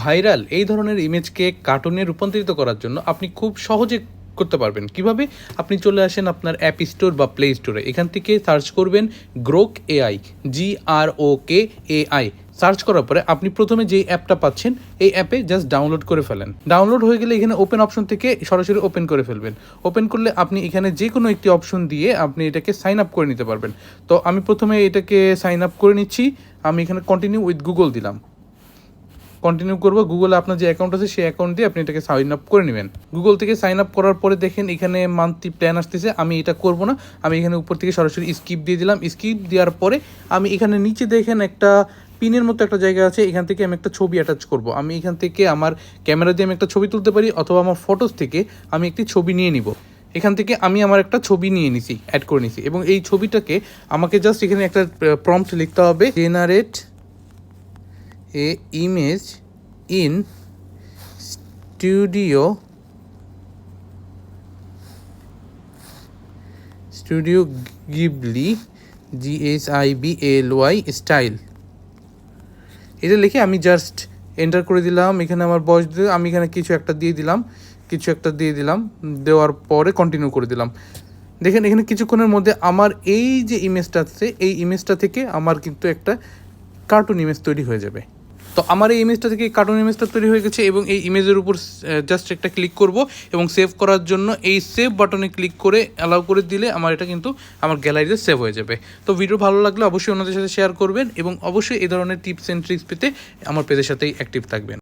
Viral এই ধরনের ইমেজকে কার্টুনে রূপান্তরিত করার জন্য আপনি খুব সহজে করতে পারবেন। কীভাবে? আপনি চলে আসেন আপনার অ্যাপ স্টোর বা প্লে স্টোরে এখান থেকে সার্চ করবেন Grok AI G R O K AI search করার পরে আপনি প্রথমে যে অ্যাপটা পাচ্ছেন, এই অ্যাপে জাস্ট ডাউনলোড করে ফেলেন। ডাউনলোড হয়ে গেলে এখানে ওপেন অপশন থেকে সরাসরি ওপেন করে ফেলবেন। ওপেন করলে আপনি এখানে যে কোনো একটি অপশন দিয়ে আপনি এটাকে সাইন আপ করে নিতে পারবেন। তো আমি প্রথমে এটাকে সাইন আপ করে নিচ্ছি। আমি এখানে কন্টিনিউ উইথ গুগল দিলাম। কন্টিনিউ করব। গুগলে আপনার যে অ্যাকাউন্ট আছে, সেই অ্যাকাউন্ট দিয়ে আপনি এটাকে সাইন আপ করে নেবেন। গুগল থেকে সাইন আপ করার পরে দেখেন এখানে মান্থলি প্ল্যান আসতেছে। আমি এটা করব না। আমি এখানে উপর থেকে সরাসরি স্কিপ দিয়ে দিলাম। স্কিপ দেওয়ার পরে আমি এখানে নিচে দেখেন একটা পিনের মতো একটা জায়গা আছে। এখান থেকে আমি একটা ছবি অ্যাটাচ করব। আমি এখান থেকে আমার ক্যামেরা দিয়ে আমি একটা ছবি তুলতে পারি অথবা আমার ফটোস থেকে আমি একটি ছবি নিয়ে নিব। এখান থেকে আমি আমার একটা ছবি নিয়ে নিছি অ্যাড করে নিছি। এবং এই ছবিটাকে আমাকে জাস্ট এখানে একটা প্রম্পট লিখতে হবে generate a image in studio studio ghibli, g h i b l y style এটা লিখে আমি জাস্ট এন্টার করে দিলাম। এখানে আমার বয়স দিয়ে আমি এখানে কিছু একটা দিয়ে দিলাম। কিছু একটা দিয়ে দিলাম। দেওয়ার পরে কন্টিনিউ করে দিলাম। দেখেন, এখানে কিছুক্ষণের মধ্যে আমার এই যে ইমেজটা আছে, এই ইমেজটা থেকে আমার কিন্তু একটা কার্টুন ইমেজ তৈরি হয়ে যাবে। তো আমার এই ইমেজটা থেকে কার্টুন ইমেজটা তৈরি হয়ে গেছে এবং এই ইমেজের উপর জাস্ট একটা ক্লিক করব এবং সেভ করার জন্য এই সেভ বাটনে ক্লিক করে অ্যালাউ করে দিলে আমার এটা কিন্তু আমার গ্যালারিতে সেভ হয়ে যাবে। তো ভিডিও ভালো লাগলে অবশ্যই ওনাদের সাথে শেয়ার করবেন এবং অবশ্যই এই ধরনের টিপস অ্যান্ড ট্রিক্স পেতে আমার পেজের সাথেই অ্যাক্টিভ থাকবেন।